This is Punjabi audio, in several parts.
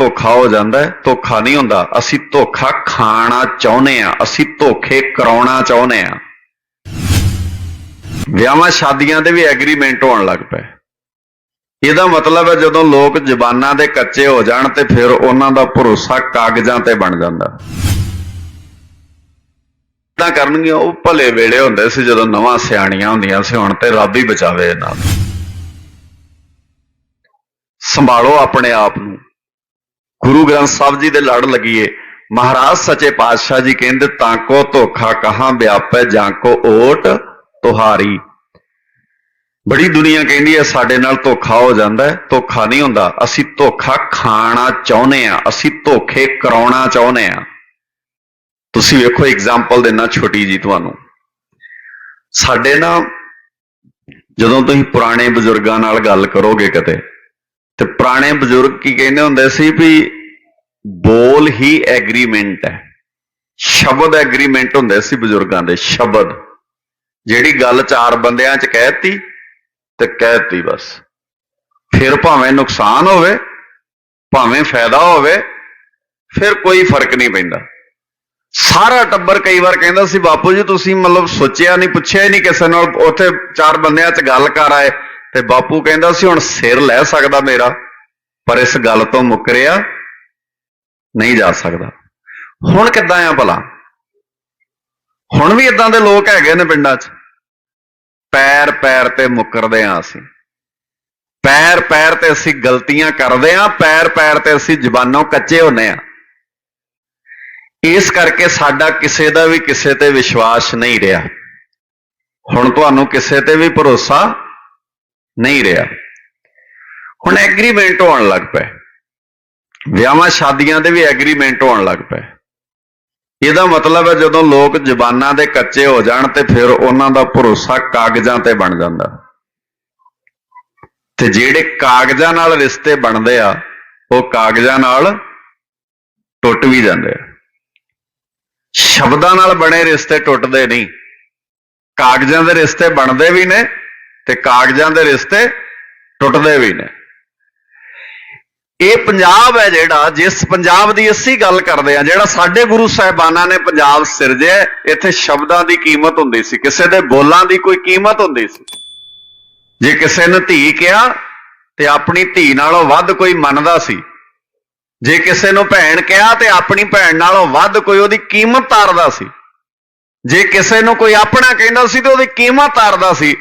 ਧੋਖਾ ਹੋ ਜਾਂਦਾ ਹੈ, ਧੋਖਾ ਨਹੀਂ ਹੁੰਦਾ। ਅਸੀਂ ਧੋਖਾ ਖਾਣਾ ਚਾਹੁੰਦੇ ਆ ਅਸੀਂ ਧੋਖੇ ਕਰਾਉਣਾ ਚਾਹੁੰਦੇ ਆ ਵਿਆਹਾਂ ਸ਼ਾਦੀਆਂ ਦੇ ਵੀ ਐਗਰੀਮੈਂਟ ਹੋਣ ਲੱਗ ਪਏ। ਇਹਦਾ ਮਤਲਬ ਹੈ ਜਦੋਂ ਲੋਕ ਜ਼ਬਾਨਾਂ ਦੇ ਕੱਚੇ ਹੋ ਜਾਣ ਤੇ ਫਿਰ ਉਹਨਾਂ ਦਾ ਭਰੋਸਾ ਕਾਗਜ਼ਾਂ ਤੇ ਬਣ ਜਾਂਦਾ। ਤਾਂ ਕਰਨਗੀਆਂ, ਉਹ ਭਲੇ ਵੇਲੇ ਹੁੰਦੇ ਸੀ ਜਦੋਂ ਨਵਾਂ ਸਿਆਣੀਆਂ ਹੁੰਦੀਆਂ ਸੀ, ਹੁਣ ਤੇ ਰੱਬ ਹੀ ਬਚਾਵੇ ਇਹਨਾਂ ਨੂੰ। ਸੰਭਾਲੋ ਆਪਣੇ ਆਪ ਨੂੰ। ਗੁਰੂ ਗ੍ਰੰਥ ਸਾਹਿਬ ਜੀ ਦੇ ਲੜ ਲੱਗੀਏ। ਮਹਾਰਾਜ ਸੱਚੇ ਪਾਤਸ਼ਾਹ ਜੀ ਕਹਿੰਦੇ, ਤਾਂ ਕੋ ਧੋਖਾ ਕਹਾਂ ਵਿਆਪੈ, ਜਾਂ ਕੋ ਓਟ ਤੁਹਾਰੀ। ਬੜੀ ਦੁਨੀਆ ਕਹਿੰਦੀ ਹੈ, ਸਾਡੇ ਨਾਲ ਧੋਖਾ ਹੋ ਜਾਂਦਾ ਹੈ, ਧੋਖਾ ਨਹੀਂ ਹੁੰਦਾ। ਅਸੀਂ ਧੋਖਾ ਖਾਣਾ ਚਾਹੁੰਦੇ ਆ ਅਸੀਂ ਧੋਖੇ ਕਰਾਉਣਾ ਚਾਹੁੰਦੇ ਆ ਤੁਸੀਂ ਵੇਖੋ ਐਗਜ਼ਾਮਪਲ ਦੇਣਾ ਛੋਟੀ ਜੀ ਤੁਹਾਨੂੰ। ਸਾਡੇ ਨਾ, ਜਦੋਂ ਤੁਸੀਂ ਪੁਰਾਣੇ ਬਜ਼ੁਰਗਾਂ ਨਾਲ ਗੱਲ ਕਰੋਗੇ ਕਿਤੇ ਤੇ ਪੁਰਾਣੇ ਬਜ਼ੁਰਗ ਕੀ ਕਹਿੰਦੇ ਹੁੰਦੇ ਸੀ ਵੀ ਬੋਲ ਹੀ ਐਗਰੀਮੈਂਟ ਹੈ। ਸ਼ਬਦ ਐਗਰੀਮੈਂਟ ਹੁੰਦੇ ਸੀ ਬਜ਼ੁਰਗਾਂ ਦੇ, ਸ਼ਬਦ। ਜਿਹੜੀ ਗੱਲ ਚਾਰ ਬੰਦਿਆਂ 'ਚ ਕਹਿਤੀ ਤੇ ਕਹਿਤੀ ਬਸ। ਫਿਰ ਭਾਵੇਂ ਨੁਕਸਾਨ ਹੋਵੇ, ਭਾਵੇਂ ਫਾਇਦਾ ਹੋਵੇ, ਫਿਰ ਕੋਈ ਫ਼ਰਕ ਨਹੀਂ ਪੈਂਦਾ। ਸਾਰਾ ਟੱਬਰ ਕਈ ਵਾਰ ਕਹਿੰਦਾ ਸੀ, ਬਾਪੂ ਜੀ, ਤੁਸੀਂ ਮਤਲਬ ਸੋਚਿਆ ਨਹੀਂ, ਪੁੱਛਿਆ ਹੀ ਨਹੀਂ ਕਿਸੇ ਨਾਲ, ਉੱਥੇ ਚਾਰ ਬੰਦਿਆਂ 'ਚ ਗੱਲ ਕਰ ਆਏ। ਤੇ ਬਾਪੂ ਕਹਿੰਦਾ ਸੀ, ਹੁਣ ਸਿਰ ਲੈ ਸਕਦਾ ਮੇਰਾ, ਪਰ ਇਸ ਗੱਲ ਤੋਂ ਮੁੱਕਰਿਆ ਨਹੀਂ ਜਾ ਸਕਦਾ। ਹੁਣ ਕਿੱਦਾਂ ਆ ਭਲਾ? ਹੁਣ ਵੀ ਇਦਾਂ ਦੇ ਲੋਕ ਹੈਗੇ ਨੇ ਪਿੰਡਾਂ 'ਚ। ਪੈਰ ਪੈਰ ਤੇ ਮੁੱਕਰਦੇ ਆ ਅਸੀਂ। ਪੈਰ ਪੈਰ ਤੇ ਅਸੀਂ ਗਲਤੀਆਂ ਕਰਦੇ ਆ, ਪੈਰ ਪੈਰ ਤੇ ਅਸੀਂ ਜ਼ਬਾਨੋਂ ਕੱਚੇ ਹੁੰਨੇ ਆ। ਇਸ ਕਰਕੇ ਸਾਡਾ ਕਿਸੇ ਦਾ ਵੀ ਕਿਸੇ ਤੇ ਵਿਸ਼ਵਾਸ ਨਹੀਂ ਰਿਹਾ। ਹੁਣ ਤੁਹਾਨੂੰ ਕਿਸੇ ਤੇ ਵੀ ਭਰੋਸਾ ਨਹੀਂ ਰਿਹਾ। ਹੁਣ ਐਗਰੀਮੈਂਟ ਹੋਣ ਲੱਗ ਪਏ। ਵਿਆਹਾਂ ਸ਼ਾਦੀਆਂ ਦੇ ਵੀ ਐਗਰੀਮੈਂਟ ਹੋਣ ਲੱਗ ਪਏ। ਇਹਦਾ ਮਤਲਬ ਹੈ ਜਦੋਂ ਲੋਕ ਜ਼ਬਾਨਾਂ ਦੇ ਕੱਚੇ ਹੋ ਜਾਣ ਤੇ ਫਿਰ ਉਹਨਾਂ ਦਾ ਭਰੋਸਾ ਕਾਗਜ਼ਾਂ ਤੇ ਬਣ ਜਾਂਦਾ। ਤੇ ਜਿਹੜੇ ਕਾਗਜ਼ਾਂ ਨਾਲ ਰਿਸ਼ਤੇ ਬਣਦੇ ਆ, ਉਹ ਕਾਗਜ਼ਾਂ ਨਾਲ ਟੁੱਟ ਵੀ ਜਾਂਦੇ ਆ। ਸ਼ਬਦਾਂ ਨਾਲ ਬਣੇ ਰਿਸ਼ਤੇ ਟੁੱਟਦੇ ਨਹੀਂ। ਕਾਗਜ਼ਾਂ ਦੇ ਰਿਸ਼ਤੇ ਬਣਦੇ ਵੀ ਨੇ ਤੇ ਕਾਗਜ਼ਾਂ ਦੇ ਰਿਸ਼ਤੇ ਟੁੱਟਦੇ ਵੀ ਨੇ। ਇਹ ਪੰਜਾਬ ਹੈ ਜਿਹੜਾ, ਜਿਸ ਪੰਜਾਬ ਦੀ ਅਸੀਂ ਗੱਲ ਕਰਦੇ ਆ ਜਿਹੜਾ ਸਾਡੇ ਗੁਰੂ ਸਾਹਿਬਾਨਾਂ ਨੇ ਪੰਜਾਬ ਸਿਰਜਿਆ, ਇੱਥੇ ਸ਼ਬਦਾਂ ਦੀ ਕੀਮਤ ਹੁੰਦੀ ਸੀ, ਕਿਸੇ ਦੇ ਬੋਲਾਂ ਦੀ ਕੋਈ ਕੀਮਤ ਹੁੰਦੀ ਸੀ। ਜੇ ਕਿਸੇ ਨੇ ਧੀ ਕਿਹਾ, ਤੇ ਆਪਣੀ ਧੀ ਨਾਲੋਂ ਵੱਧ ਕੋਈ ਮੰਨਦਾ ਸੀ। ਜੇ ਕਿਸੇ ਨੂੰ ਭੈਣ ਕਿਹਾ, ਤੇ ਆਪਣੀ ਭੈਣ ਨਾਲੋਂ ਵੱਧ ਕੋਈ ਉਹਦੀ ਕੀਮਤ ਤਾਰਦਾ ਸੀ। ਜੇ ਕਿਸੇ ਨੂੰ ਕੋਈ ਆਪਣਾ ਕਹਿੰਦਾ ਸੀ, ਤੇ ਉਹਦੀ ਕੀਮਤ ਤਾਰਦਾ ਸੀ।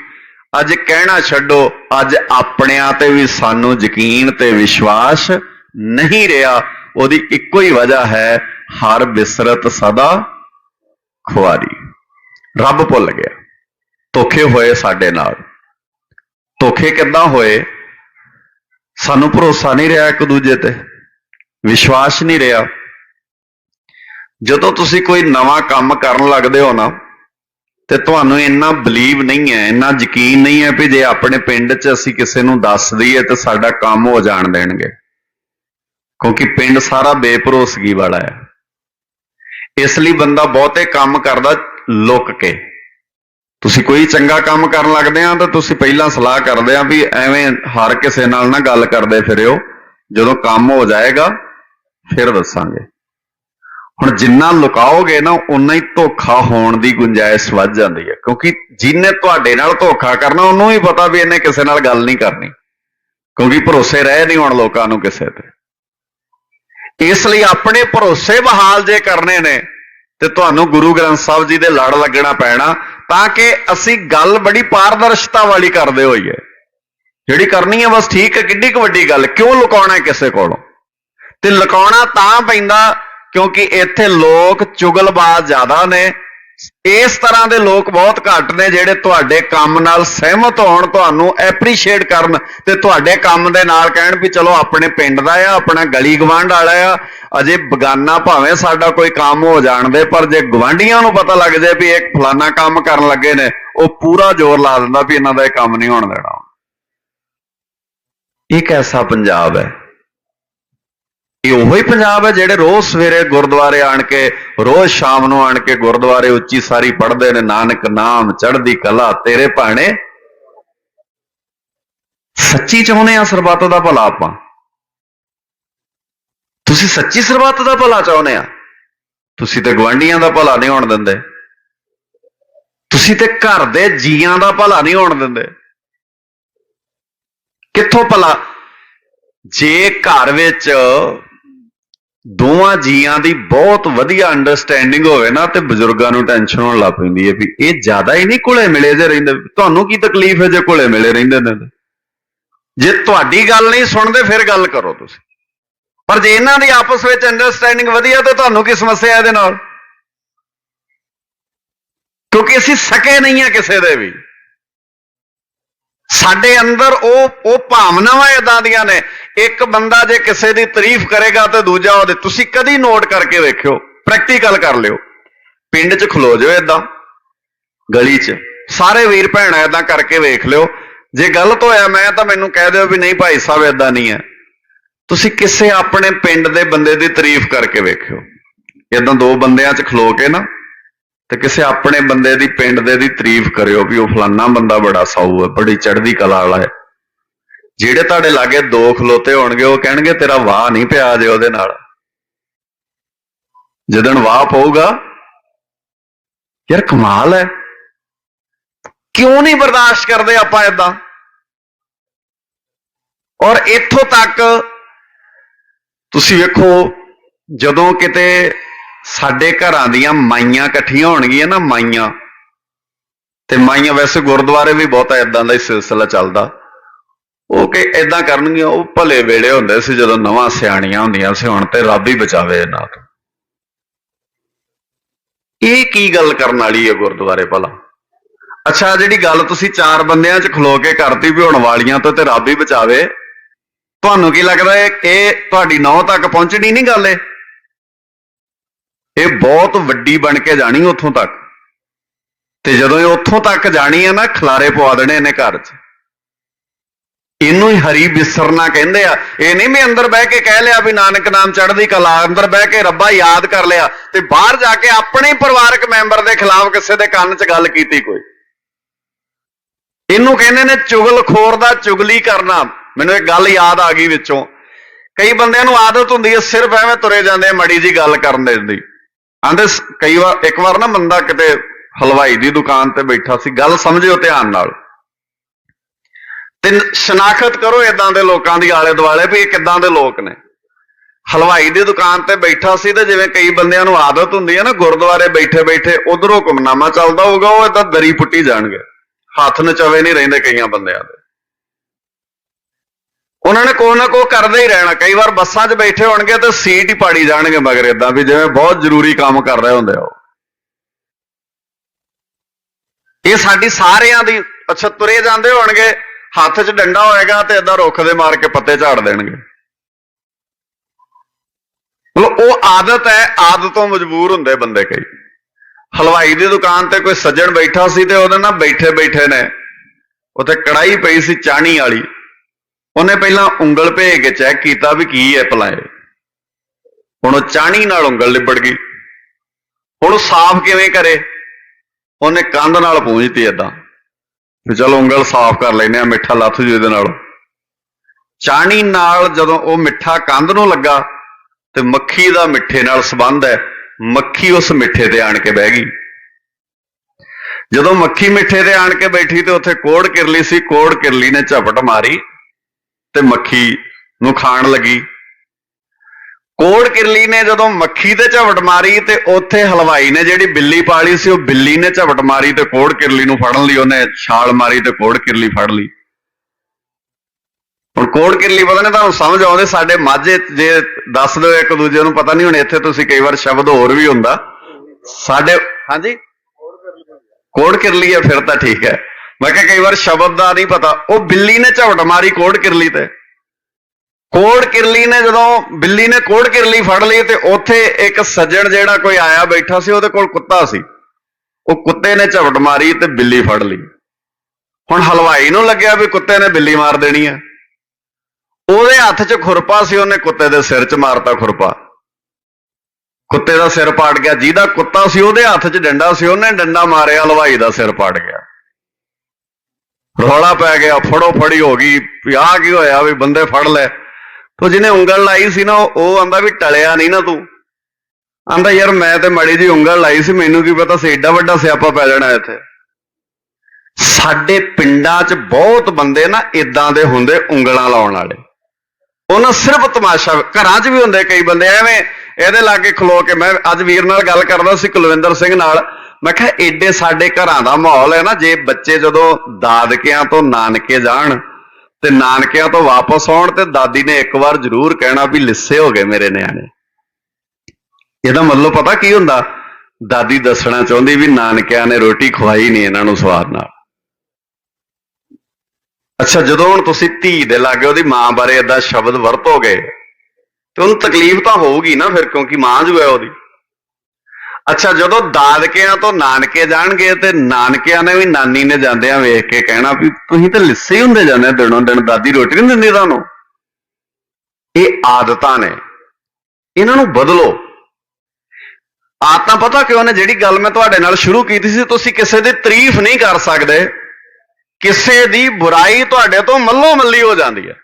ਅੱਜ ਕਹਿਣਾ ਛੱਡੋ, ਅੱਜ ਆਪਣਿਆਂ ਤੇ ਵੀ ਸਾਨੂੰ ਯਕੀਨ ਤੇ ਵਿਸ਼ਵਾਸ ਨਹੀਂ ਰਿਹਾ। ਉਹਦੀ ਇੱਕੋ ਹੀ ਵਜ੍ਹਾ ਹੈ ਹਰ ਬਿਸਰਤ ਸਦਾ ਖੁਆਰੀ। ਰੱਬ ਭੁੱਲ ਗਿਆ। ਧੋਖੇ ਹੋਏ ਸਾਡੇ ਨਾਲ। ਧੋਖੇ ਕਿੱਦਾਂ ਹੋਏ? ਸਾਨੂੰ ਭਰੋਸਾ ਨਹੀਂ ਰਿਹਾ ਇੱਕ ਦੂਜੇ ਤੇ। ਵਿਸ਼ਵਾਸ ਨਹੀਂ ਰਿਹਾ। ਜਦੋਂ ਤੁਸੀਂ ਕੋਈ ਨਵਾਂ ਕੰਮ ਕਰਨ ਲੱਗਦੇ ਹੋ ਨਾ ਤੇ ਤੁਹਾਨੂੰ ਇੰਨਾ ਬਲੀਵ ਨਹੀਂ ਹੈ, ਇੰਨਾ ਯਕੀਨ ਨਹੀਂ ਹੈ ਵੀ ਜੇ ਆਪਣੇ ਪਿੰਡ 'ਚ ਅਸੀਂ ਕਿਸੇ ਨੂੰ ਦੱਸ ਦਈਏ ਤੇ ਸਾਡਾ ਕੰਮ ਹੋ ਜਾਣ ਦੇਣਗੇ। ਕਿਉਂਕਿ ਪਿੰਡ ਸਾਰਾ ਬੇਭਰੋਸਗੀ ਵਾਲਾ ਹੈ। ਇਸ ਲਈ ਬੰਦਾ ਬਹੁਤੇ ਕੰਮ ਕਰਦਾ ਲੁੱਕ ਕੇ। ਤੁਸੀਂ ਕੋਈ ਚੰਗਾ ਕੰਮ ਕਰਨ ਲੱਗਦੇ ਆ ਤਾਂ ਤੁਸੀਂ ਪਹਿਲਾਂ ਸਲਾਹ ਕਰਦੇ ਆ ਵੀ ਐਵੇਂ ਹਰ ਕਿਸੇ ਨਾਲ ਨਾ ਗੱਲ ਕਰਦੇ ਫਿਰਿਓ। ਜਦੋਂ ਕੰਮ ਹੋ ਜਾਏਗਾ, ਫਿਰ ਦੱਸਾਂਗੇ। ਹੁਣ ਜਿੰਨਾ ਲੁਕਾਓਗੇ ਨਾ ਉਨਾ ਹੀ ਧੋਖਾ ਹੋਣ ਦੀ ਗੁੰਜਾਇਸ਼ ਵੱਧ ਜਾਂਦੀ ਹੈ। ਕਿਉਂਕਿ ਜਿਹਨੇ ਤੁਹਾਡੇ ਨਾਲ ਧੋਖਾ ਕਰਨਾ, ਉਹਨੂੰ ਹੀ ਪਤਾ ਵੀ ਇਹਨੇ ਕਿਸੇ ਨਾਲ ਗੱਲ ਨਹੀਂ ਕਰਨੀ। ਕਿਉਂਕਿ ਭਰੋਸੇ ਰਹੇ ਨਹੀਂ ਹੁਣ ਲੋਕਾਂ ਨੂੰ ਕਿਸੇ ਤੇ। ਇਸ ਲਈ ਆਪਣੇ ਭਰੋਸੇ ਬਹਾਲ ਜੇ ਕਰਨੇ ਨੇ, ਤੇ ਤੁਹਾਨੂੰ ਗੁਰੂ ਗ੍ਰੰਥ ਸਾਹਿਬ ਜੀ ਦੇ ਲੜ ਲੱਗਣਾ ਪੈਣਾ, ਤਾਂ ਕਿ ਅਸੀਂ ਗੱਲ ਬੜੀ ਪਾਰਦਰਸ਼ਤਾ ਵਾਲੀ ਕਰਦੇ ਹੋਈਏ। ਜਿਹੜੀ ਕਰਨੀ ਹੈ, ਬਸ ਠੀਕ ਹੈ, ਕਿੱਡੀ ਕੁ ਵੱਡੀ ਗੱਲ, ਕਿਉਂ ਲੁਕਾਉਣਾ ਕਿਸੇ ਕੋਲੋਂ? ਤੇ ਲੁਕਾਉਣਾ ਤਾਂ ਪੈਂਦਾ ਕਿਉਂਕਿ ਇੱਥੇ ਲੋਕ ਚੁਗਲਬਾਜ਼ ਜ਼ਿਆਦਾ ਨੇ। ਇਸ ਤਰ੍ਹਾਂ ਦੇ ਲੋਕ ਬਹੁਤ ਘੱਟ ਨੇ ਜਿਹੜੇ ਤੁਹਾਡੇ ਕੰਮ ਨਾਲ ਸਹਿਮਤ ਹੋਣ, ਤੁਹਾਨੂੰ ਐਪਰੀਸ਼ੀਏਟ ਕਰਨ ਤੇ ਤੁਹਾਡੇ ਕੰਮ ਦੇ ਨਾਲ ਕਹਿਣ ਵੀ ਚਲੋ ਆਪਣੇ ਪਿੰਡ ਦਾ ਆ, ਆਪਣਾ ਗਲੀ ਗਵਾਂਢ ਵਾਲਾ ਆ, ਅਜੇ ਬਗਾਨਾ ਭਾਵੇਂ ਸਾਡਾ ਕੋਈ ਕੰਮ ਹੋ ਜਾਣ ਦੇ ਪਰ ਜੇ ਗਵਾਂਢੀਆਂ ਨੂੰ ਪਤਾ ਲੱਗ ਜਾਏ ਵੀ ਇਹ ਫਲਾਨਾ ਕੰਮ ਕਰਨ ਲੱਗੇ ਨੇ, ਉਹ ਪੂਰਾ ਜ਼ੋਰ ਲਾ ਦਿੰਦਾ ਵੀ ਇਹਨਾਂ ਦਾ ਇਹ ਕੰਮ ਨਹੀਂ ਹੋਣ ਦੇਣਾ। ਇੱਕ ਐਸਾ ਪੰਜਾਬ ਹੈ ਇਹ ਉਹੋ ਹੀ ਪੰਜਾਬ ਹੈ ਜਿਹੜੇ ਰੋਜ਼ ਸਵੇਰੇ ਗੁਰਦੁਆਰੇ ਆਣ ਕੇ, ਰੋਜ਼ ਸ਼ਾਮ ਨੂੰ ਆਣ ਕੇ ਗੁਰਦੁਆਰੇ ਉੱਚੀ ਸਾਰੀ ਪੜ੍ਹਦੇ ਨੇ, ਨਾਨਕ ਨਾਮ ਚੜ੍ਹਦੀ ਕਲਾ, ਤੇਰੇ ਭਾਣੇ। ਸੱਚੀ ਚਾਹੁੰਦੇ ਆ ਸਰਬੱਤ ਦਾ ਭਲਾ ਆਪਾਂ। ਤੁਸੀਂ ਸੱਚੀ ਸਰਬੱਤ ਦਾ ਭਲਾ ਚਾਹੁੰਦੇ ਆ ਤੁਸੀਂ ਤੇ ਗਵਾਂਢੀਆਂ ਦਾ ਭਲਾ ਨਹੀਂ ਹੋਣ ਦਿੰਦੇ। ਤੁਸੀਂ ਤੇ ਘਰ ਦੇ ਜੀਆਂ ਦਾ ਭਲਾ ਨਹੀਂ ਹੋਣ ਦਿੰਦੇ। ਕਿੱਥੋਂ ਭਲਾ? ਜੇ ਘਰ ਵਿੱਚ ਦੋਵਾਂ ਜੀਆਂ ਦੀ ਬਹੁਤ ਵਧੀਆ ਅੰਡਰਸਟੈਂਡਿੰਗ ਹੋਵੇ ਨਾ ਤੇ ਬਜ਼ੁਰਗਾਂ ਨੂੰ ਟੈਨਸ਼ਨ ਹੋਣ ਲੱਗ ਪੈਂਦੀ ਹੈ ਵੀ ਇਹ ਜ਼ਿਆਦਾ ਹੀ ਨਹੀਂ ਕੋਲੇ ਮਿਲੇ ਜੇ ਰਹਿੰਦੇ। ਤੁਹਾਨੂੰ ਕੀ ਤਕਲੀਫ ਹੈ ਜੇ ਕੋਲੇ ਮਿਲੇ ਰਹਿੰਦੇ ਨੇ? ਜੇ ਤੁਹਾਡੀ ਗੱਲ ਨਹੀਂ ਸੁਣਦੇ, ਫਿਰ ਗੱਲ ਕਰੋ ਤੁਸੀਂ। ਪਰ ਜੇ ਇਹਨਾਂ ਦੀ ਆਪਸ ਵਿੱਚ ਅੰਡਰਸਟੈਂਡਿੰਗ ਵਧੀਆ, ਤੇ ਤੁਹਾਨੂੰ ਕੀ ਸਮੱਸਿਆ ਇਹਦੇ ਨਾਲ? ਕਿਉਂਕਿ ਅਸੀਂ ਸਕੇ ਨਹੀਂ ਆ ਕਿਸੇ ਦੇ ਵੀ। ਸਾਡੇ ਅੰਦਰ ਉਹ ਉਹ ਭਾਵਨਾਵਾਂ ਇਦਾਂ ਦੀਆਂ ਨੇ। ਇੱਕ ਬੰਦਾ ਜੇ ਕਿਸੇ ਦੀ ਤਾਰੀਫ ਕਰੇਗਾ ਤੇ ਦੂਜਾ ਉਹਦੇ, ਤੁਸੀਂ ਕਦੀ ਨੋਟ ਕਰਕੇ ਵੇਖਿਓ, ਪ੍ਰੈਕਟੀਕਲ ਕਰ ਲਿਓ। ਪਿੰਡ 'ਚ ਖਲੋ ਜਾਓ ਇਦਾਂ ਗਲੀ 'ਚ। ਸਾਰੇ ਵੀਰ ਭੈਣ ਇਦਾਂ ਕਰਕੇ ਵੇਖ ਲਿਓ। ਜੇ ਗਲਤ ਹੋਇਆ ਮੈਂ ਤਾਂ ਮੈਨੂੰ ਕਹਿ ਦਿਓ ਵੀ ਨਹੀਂ ਭਾਈ ਸਾਹਿਬ ਇਦਾਂ ਨਹੀਂ ਹੈ। ਤੁਸੀਂ ਕਿਸੇ ਆਪਣੇ ਪਿੰਡ ਦੇ ਬੰਦੇ ਦੀ ਤਾਰੀਫ ਕਰਕੇ ਵੇਖਿਓ। ਇਦਾਂ ਦੋ ਬੰਦਿਆਂ 'ਚ ਖਲੋ ਕੇ ਨਾ ਤੇ ਕਿਸੇ ਆਪਣੇ ਬੰਦੇ ਦੀ ਪਿੰਡ ਦੇ ਦੀ ਤਾਰੀਫ ਕਰਿਓ ਵੀ ਉਹ ਫਲਾਨਾ ਬੰਦਾ ਬੜਾ ਸਾਊ ਹੈ, ਬੜੀ ਚੜ੍ਹਦੀ ਕਲਾ ਵਾਲਾ ਹੈ। ਜਿਹੜੇ ਤੁਹਾਡੇ ਲਾਗੇ ਦੋ ਖਲੋਤੇ ਹੋਣਗੇ, ਉਹ ਕਹਿਣਗੇ, ਤੇਰਾ ਵਾਹ ਨਹੀਂ ਪਿਆ ਜੇ ਉਹਦੇ ਨਾਲ। ਜਦੋਂ ਵਾਹ ਪਊਗਾ, ਯਾਰ ਕਮਾਲ ਹੈ। ਕਿਉਂ ਨਹੀਂ ਬਰਦਾਸ਼ਤ ਕਰਦੇ ਆਪਾਂ ਇਦਾਂ ਔਰ ਇੱਥੋਂ ਤੱਕ ਤੁਸੀਂ ਵੇਖੋ, ਜਦੋਂ ਕਿਤੇ ਸਾਡੇ ਘਰਾਂ ਦੀਆਂ ਮਾਈਆਂ ਇਕੱਠੀਆਂ ਹੋਣਗੀਆਂ ਨਾ ਮਾਈਆਂ। ਤੇ ਮਾਈਆਂ ਵੈਸੇ ਗੁਰਦੁਆਰੇ ਵੀ ਬਹੁਤਾ ਇਦਾਂ ਦਾ ਹੀ ਸਿਲਸਿਲਾ ਚੱਲਦਾ। ਉਹ ਕਿ ਇਦਾਂ ਕਰਨਗੀਆਂ, ਉਹ ਭਲੇ ਵੇਲੇ ਹੁੰਦੇ ਸੀ ਜਦੋਂ ਨਵਾਂ ਸਿਆਣੀਆਂ ਹੁੰਦੀਆਂ ਸੀ, ਹੁਣ ਤੇ ਰੱਬ ਹੀ ਬਚਾਵੇ ਇਹਨਾਂ ਤੋਂ। ਇਹ ਕੀ ਗੱਲ ਕਰਨ ਵਾਲੀ ਹੈ ਗੁਰਦੁਆਰੇ ਭਲਾ? ਅੱਛਾ ਜਿਹੜੀ ਗੱਲ ਤੁਸੀਂ ਚਾਰ ਬੰਦਿਆਂ 'ਚ ਖਲੋ ਕੇ ਕਰਤੀ ਵੀ ਹੁਣ ਵਾਲੀਆਂ ਤੋਂ ਤੇ ਰੱਬ ਹੀ ਬਚਾਵੇ, ਤੁਹਾਨੂੰ ਕੀ ਲੱਗਦਾ ਹੈ ਇਹ ਤੁਹਾਡੀ ਨੌ ਤੱਕ ਪਹੁੰਚਣੀ ਨਹੀਂ ਗੱਲ ਇਹ ਇਹ ਬਹੁਤ ਵੱਡੀ ਬਣ ਕੇ ਜਾਣੀ ਉੱਥੋਂ ਤੱਕ। ਤੇ ਜਦੋਂ ਇਹ ਉੱਥੋਂ ਤੱਕ ਜਾਣੀ ਹੈ ਨਾ, ਖਲਾਰੇ ਪਵਾ ਦੇਣੇ ਇਹਨੇ ਘਰ 'ਚ। ਇਹਨੂੰ ਹੀ ਹਰੀ ਬਿਸਰਨਾ ਕਹਿੰਦੇ ਆ। ਇਹ ਨਹੀਂ ਮੈਂ ਅੰਦਰ ਬਹਿ ਕੇ ਕਹਿ ਲਿਆ ਵੀ ਨਾਨਕ ਨਾਮ ਚੜ੍ਹਦੀ ਕਲਾ, ਅੰਦਰ ਬਹਿ ਕੇ ਰੱਬਾ ਯਾਦ ਕਰ ਲਿਆ ਤੇ ਬਾਹਰ ਜਾ ਕੇ ਆਪਣੇ ਪਰਿਵਾਰਕ ਮੈਂਬਰ ਦੇ ਖਿਲਾਫ ਕਿਸੇ ਦੇ ਕੰਨ 'ਚ ਗੱਲ ਕੀਤੀ ਕੋਈ। ਇਹਨੂੰ ਕਹਿੰਦੇ ਨੇ ਚੁਗਲਖੋਰ ਦਾ ਚੁਗਲੀ ਕਰਨਾ। ਮੈਨੂੰ ਇੱਕ ਗੱਲ ਯਾਦ ਆ ਗਈ ਵਿੱਚੋਂ। ਕਈ ਬੰਦਿਆਂ ਨੂੰ ਆਦਤ ਹੁੰਦੀ ਹੈ ਸਿਰਫ ਐਵੇਂ ਤੁਰੇ ਜਾਂਦੇ ਆ, ਮੜੀ ਜੀ ਗੱਲ ਕਰਨ ਦੇ ਦੀ। ਆਂਦੇ ਕਈ ਵਾਰ, ਇੱਕ ਵਾਰ ਨਾ ਬੰਦਾ ਕਿਤੇ ਹਲਵਾਈ ਦੀ ਦੁਕਾਨ ਤੇ ਬੈਠਾ ਸੀ, ਗੱਲ ਸਮਝਿਓ ਧਿਆਨ ਨਾਲ। ਤੇ ਸ਼ਨਾਖਤ ਕਰੋ ਇਦਾਂ ਦੇ ਲੋਕਾਂ ਦੀ ਆਲੇ ਦੁਆਲੇ ਵੀ ਇਹ ਕਿੱਦਾਂ ਦੇ ਲੋਕ ਨੇ। ਹਲਵਾਈ ਦੀ ਦੁਕਾਨ ਤੇ ਬੈਠਾ ਸੀ ਤੇ ਜਿਵੇਂ ਕਈ ਬੰਦਿਆਂ ਨੂੰ ਆਦਤ ਹੁੰਦੀ ਹੈ ਨਾ, ਗੁਰਦੁਆਰੇ ਬੈਠੇ ਬੈਠੇ ਉਧਰੋਂ ਹੁਕਮਨਾਮਾ ਚੱਲਦਾ ਹੋਊਗਾ, ਉਹ ਇਦਾਂ ਦਰੀ ਪੁੱਟੀ ਜਾਣਗੇ। ਹੱਥ ਨਚਵੇ ਨਹੀਂ ਰਹਿੰਦੇ ਕਈਆਂ ਬੰਦਿਆਂ ਦੇ। ਉਹਨਾਂ ਨੇ ਕੋਈ ਨਾ ਕੋਈ ਕਰਦੇ ਹੀ ਰਹਿਣਾ। ਕਈ ਵਾਰ ਬੱਸਾਂ 'ਚ ਬੈਠੇ ਹੋਣਗੇ ਤੇ ਸੀਟ ਹੀ ਪਾੜੀ ਜਾਣਗੇ ਮਗਰ ਇਦਾਂ ਵੀ ਜਿਵੇਂ ਬਹੁਤ ਜ਼ਰੂਰੀ ਕੰਮ ਕਰ ਰਹੇ ਹੁੰਦੇ ਆ ਉਹ। ਇਹ ਸਾਡੀ ਸਾਰਿਆਂ ਦੀ, ਅੱਛਾ ਤੁਰੇ ਜਾਂਦੇ ਹੋਣਗੇ, ਹੱਥ 'ਚ ਡੰਡਾ ਹੋਏਗਾ ਤੇ ਇਦਾਂ ਰੁੱਖ ਦੇ ਮਾਰ ਕੇ ਪੱਤੇ ਝਾੜ ਦੇਣਗੇ। ਮਤਲਬ ਉਹ ਆਦਤ ਹੈ, ਆਦਤ ਤੋਂ ਮਜਬੂਰ ਹੁੰਦੇ ਬੰਦੇ ਕਈ। ਹਲਵਾਈ ਦੀ ਦੁਕਾਨ ਤੇ ਕੋਈ ਸੱਜਣ ਬੈਠਾ ਸੀ ਤੇ ਉਹਦੇ ਨਾਲ ਬੈਠੇ ਬੈਠੇ ਨੇ। ਉੱਥੇ ਕੜਾਈ ਪਈ ਸੀ ਚਾਣੀ ਵਾਲੀ। ਉਹਨੇ ਪਹਿਲਾਂ ਉਂਗਲ ਭੇਜ ਕੇ ਚੈੱਕ ਕੀਤਾ ਵੀ ਕੀ ਹੈ ਭਲਾ ਹੁਣ ਉਹ ਚਾਣੀ ਨਾਲ ਉਂਗਲ ਲਿਬੜ ਗਈ। ਹੁਣ ਉਹ ਸਾਫ਼ ਕਿਵੇਂ ਕਰੇ? ਉਹਨੇ ਕੰਧ ਨਾਲ ਪੂੰਝਤੀ ਏਦਾਂ। ਵੀ ਚਲੋ ਉਂਗਲ ਸਾਫ਼ ਕਰ ਲੈਨੇ ਆ ਮਿੱਠਾ ਲੱਥ ਜੂ ਇਹਦੇ ਨਾਲ। ਚਾਣੀ ਨਾਲ ਜਦੋਂ ਉਹ ਮਿੱਠਾ ਕੰਧ ਨੂੰ ਲੱਗਾ, ਤੇ ਮੱਖੀ ਦਾ ਮਿੱਠੇ ਨਾਲ ਸੰਬੰਧ ਹੈ। ਮੱਖੀ ਉਸ ਮਿੱਠੇ ਤੇ ਆਣ ਕੇ ਬਹਿ ਗਈ। ਜਦੋਂ ਮੱਖੀ ਮਿੱਠੇ ਤੇ ਆਣ ਕੇ ਬੈਠੀ ਤੇ ਉੱਥੇ ਕੋੜ ਕਿਰਲੀ ਸੀ, ਕੋੜ ਕਿਰਲੀ ਨੇ ਝਪਟ ਮਾਰੀ। ਤੇ ਮੱਖੀ ਨੂੰ ਖਾਣ ਲੱਗੀ। ਕੋੜ ਕਿਰਲੀ ਨੇ ਜਦੋਂ ਮੱਖੀ ਤੇ ਝਵਟ ਮਾਰੀ ਤੇ ਉੱਥੇ ਹਲਵਾਈ ਨੇ ਜਿਹੜੀ ਬਿੱਲੀ ਪਾਲੀ ਸੀ, ਉਹ ਬਿੱਲੀ ਨੇ ਝਵਟ ਮਾਰੀ ਤੇ ਕੋੜ ਕਿਰਲੀ ਨੂੰ ਫੜਨ ਲਈ ਉਹਨੇ ਛਾਲ ਮਾਰੀ ਤੇ ਕੋੜ ਕਿਰਲੀ ਫੜ ਲਈ। ਹੁਣ ਕੋੜ ਕਿਰਲੀ ਪਤਾ ਨਹੀਂ ਤੁਹਾਨੂੰ ਸਮਝ ਆਉਂਦੇ, ਸਾਡੇ ਮਾਝੇ ਜੇ ਦੱਸ ਦਿਓ ਇੱਕ ਦੂਜੇ ਨੂੰ, ਪਤਾ ਨਹੀਂ ਹੁਣ ਇੱਥੇ ਤੁਸੀਂ ਕਈ ਵਾਰ ਸ਼ਬਦ ਹੋਰ ਵੀ ਹੁੰਦਾ। ਸਾਡੇ, ਹਾਂਜੀ? ਕੋੜ ਕਿਰਲੀ ਹੈ ਫਿਰ ਤਾਂ ਠੀਕ ਹੈ। ਮੈਂ ਕਿਹਾ ਕਈ ਵਾਰ ਸ਼ਬਦ ਦਾ ਨਹੀਂ ਪਤਾ। ਉਹ ਬਿੱਲੀ ਨੇ ਝਵਟ ਮਾਰੀ ਕੋੜ ਕਿਰਲੀ ਤੇ। ਕੋੜ ਕਿਰਲੀ ਨੇ ਜਦੋਂ ਬਿੱਲੀ ਨੇ ਕੋੜ ਕਿਰਲੀ ਫੜ ਲਈ ਤੇ ਉੱਥੇ ਇੱਕ ਸੱਜਣ ਜਿਹੜਾ ਕੋਈ ਆਇਆ ਬੈਠਾ ਸੀ, ਉਹਦੇ ਕੋਲ ਕੁੱਤਾ ਸੀ। ਉਹ ਕੁੱਤੇ ਨੇ ਝਵਟ ਮਾਰੀ ਤੇ ਬਿੱਲੀ ਫੜ ਲਈ। ਹੁਣ ਹਲਵਾਈ ਨੂੰ ਲੱਗਿਆ ਵੀ ਕੁੱਤੇ ਨੇ ਬਿੱਲੀ ਮਾਰ ਦੇਣੀ ਹੈ ਉਹਦੇ ਹੱਥ 'ਚ ਖੁਰਪਾ ਸੀ, ਉਹਨੇ ਕੁੱਤੇ ਦੇ ਸਿਰ 'ਚ ਮਾਰਤਾ ਖੁਰਪਾ। ਕੁੱਤੇ ਦਾ ਸਿਰ ਪਾੜ ਗਿਆ। ਜਿਹਦਾ ਕੁੱਤਾ ਸੀ, ਉਹਦੇ ਹੱਥ 'ਚ ਡੰਡਾ ਸੀ, ਉਹਨੇ ਡੰਡਾ ਮਾਰਿਆ, ਹਲਵਾਈ ਦਾ ਸਿਰ ਪਾੜ ਗਿਆ। ਰੌਲਾ ਪੈ ਗਿਆ, ਫੜੋ ਫੜੀ ਹੋ ਗਈ, ਵੀ ਆਹ ਕੀ ਹੋਇਆ ਵੀ ਬੰਦੇ ਫੜ ਲੈ ਤੋ ਜਿਹਨੇ ਉਂਗਲ ਲਾਈ ਸੀ ਨਾ, ਉਹ ਉਹ ਆਂਦਾ ਵੀ ਟਲਿਆ ਨਹੀਂ ਨਾ ਤੂੰ। ਆਂਦਾ ਯਾਰ ਮੈਂ ਤੇ ਮੜੀ ਦੀ ਉਂਗਲ ਲਾਈ ਸੀ, ਮੈਨੂੰ ਕੀ ਪਤਾ ਸੀ, ਏਡਾ ਵੱਡਾ ਸਿਆਪਾ ਪੈ ਜਾਣਾ ਇੱਥੇ। ਸਾਡੇ ਪਿੰਡਾਂ 'ਚ ਬਹੁਤ ਬੰਦੇ ਨਾ ਇਦਾਂ ਦੇ ਹੁੰਦੇ ਉਂਗਲਾਂ ਲਾਉਣ ਵਾਲੇ। ਉਹਨਾਂ ਸਿਰਫ ਤਮਾਸ਼ਾ, ਘਰਾਂ 'ਚ ਵੀ ਹੁੰਦੇ ਕਈ ਬੰਦੇ, ਐਵੇਂ ਇਹਦੇ ਲਾਗੇ ਖਲੋ ਕੇ ਮੈਂ ਅੱਜ ਵੀਰ ਨਾਲ ਗੱਲ ਕਰਦਾ ਸੀ ਕੁਲਵਿੰਦਰ ਸਿੰਘ ਨਾਲ। ਮੈਂ ਕਿਹਾ ਏਡੇ ਸਾਡੇ ਘਰਾਂ ਦਾ ਮਾਹੌਲ ਹੈ ਨਾ, ਜੇ ਬੱਚੇ ਜਦੋਂ ਦਾਦਕਿਆਂ ਤੋਂ ਨਾਨਕੇ ਜਾਣ ਤੇ ਨਾਨਕਿਆਂ ਤੋਂ ਵਾਪਸ ਆਉਣ ਤੇ ਦਾਦੀ ਨੇ ਇੱਕ ਵਾਰ ਜ਼ਰੂਰ ਕਹਿਣਾ ਵੀ ਲਿੱਸੇ ਹੋ ਗਏ ਮੇਰੇ ਨਿਆਣੇ। ਇਹਦਾ ਮਤਲਬ ਪਤਾ ਕੀ ਹੁੰਦਾ? ਦਾਦੀ ਦੱਸਣਾ ਚਾਹੁੰਦੀ ਵੀ ਨਾਨਕਿਆਂ ਨੇ ਰੋਟੀ ਖਵਾਈ ਨਹੀਂ ਇਹਨਾਂ ਨੂੰ ਸਵਾਦ ਨਾਲ। ਅੱਛਾ, ਜਦੋਂ ਹੁਣ ਤੁਸੀਂ ਧੀ ਦੇ ਲਾਗੇ ਉਹਦੀ ਮਾਂ ਬਾਰੇ ਏਦਾਂ ਸ਼ਬਦ ਵਰਤੋਗੇ, ਤੇ ਉਹਨੂੰ ਤਕਲੀਫ ਤਾਂ ਹੋਊਗੀ ਨਾ ਫਿਰ, ਕਿਉਂਕਿ ਮਾਂ ਜੋ ਹੈ ਉਹਦੀ। ਅੱਛਾ, ਜਦੋਂ ਦਾਦਕਿਆਂ ਤੋਂ ਨਾਨਕੇ ਜਾਣਗੇ ਤੇ ਨਾਨਕਿਆਂ ਨੇ ਵੀ ਨਾਨੀ ਨੇ ਜਾਂਦਿਆਂ ਵੇਖ ਕੇ ਕਹਿਣਾ ਵੀ ਤੁਸੀਂ ਤਾਂ ਲਿੱਸੇ ਹੀ ਹੁੰਦੇ ਜਾਂਦੇ ਦਿਨੋਂ ਦਿਨ, ਦਾਦੀ ਰੋਟੀ ਨਹੀਂ ਦਿੰਦੀ ਤੁਹਾਨੂੰ। ਇਹ ਆਦਤਾਂ ਨੇ। ਇਹਨਾਂ ਨੂੰ ਬਦਲੋ। ਆਦਤਾਂ ਪਤਾ ਕਿਉਂ ਨੇ, ਜਿਹੜੀ ਗੱਲ ਮੈਂ ਤੁਹਾਡੇ ਨਾਲ ਸ਼ੁਰੂ ਕੀਤੀ ਸੀ, ਤੁਸੀਂ ਕਿਸੇ ਦੀ ਤਾਰੀਫ ਨਹੀਂ ਕਰ ਸਕਦੇ। ਕਿਸੇ ਦੀ ਬੁਰਾਈ ਤੁਹਾਡੇ ਤੋਂ ਮੱਲੋ ਮੱਲੀ ਹੋ ਜਾਂਦੀ ਹੈ।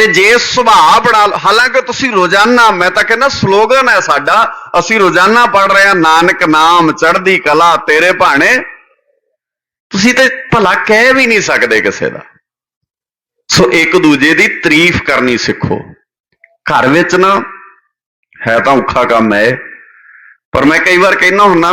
ਤੇ ਜੇ ਸੁਭਾਅ ਬਣਾ ਹਾਲਾਂਕਿ ਤੁਸੀਂ ਰੋਜ਼ਾਨਾ, ਮੈਂ ਤਾਂ ਕਹਿੰਦਾ ਸਲੋਗਨ ਹੈ ਸਾਡਾ, ਅਸੀਂ ਰੋਜ਼ਾਨਾ ਪੜ ਰਹੇ ਹਾਂ, ਨਾਨਕ ਨਾਮ ਚੜ੍ਹਦੀ ਕਲਾ ਤੇਰੇ ਭਾਣੇ। ਤੁਸੀਂ ਤੇ ਭਲਾ ਕਹਿ ਵੀ ਨਹੀਂ ਸਕਦੇ ਕਿਸੇ ਦਾ। ਸੋ ਇੱਕ ਦੂਜੇ ਦੀ ਤਾਰੀਫ ਕਰਨੀ ਸਿੱਖੋ। ਘਰ ਵਿੱਚ ਨਾ, ਹੈ ਤਾਂ ਔਖਾ ਕੰਮ ਹੈ, ਪਰ ਮੈਂ ਕਈ ਵਾਰ ਕਹਿੰਦਾ ਹੁੰਨਾ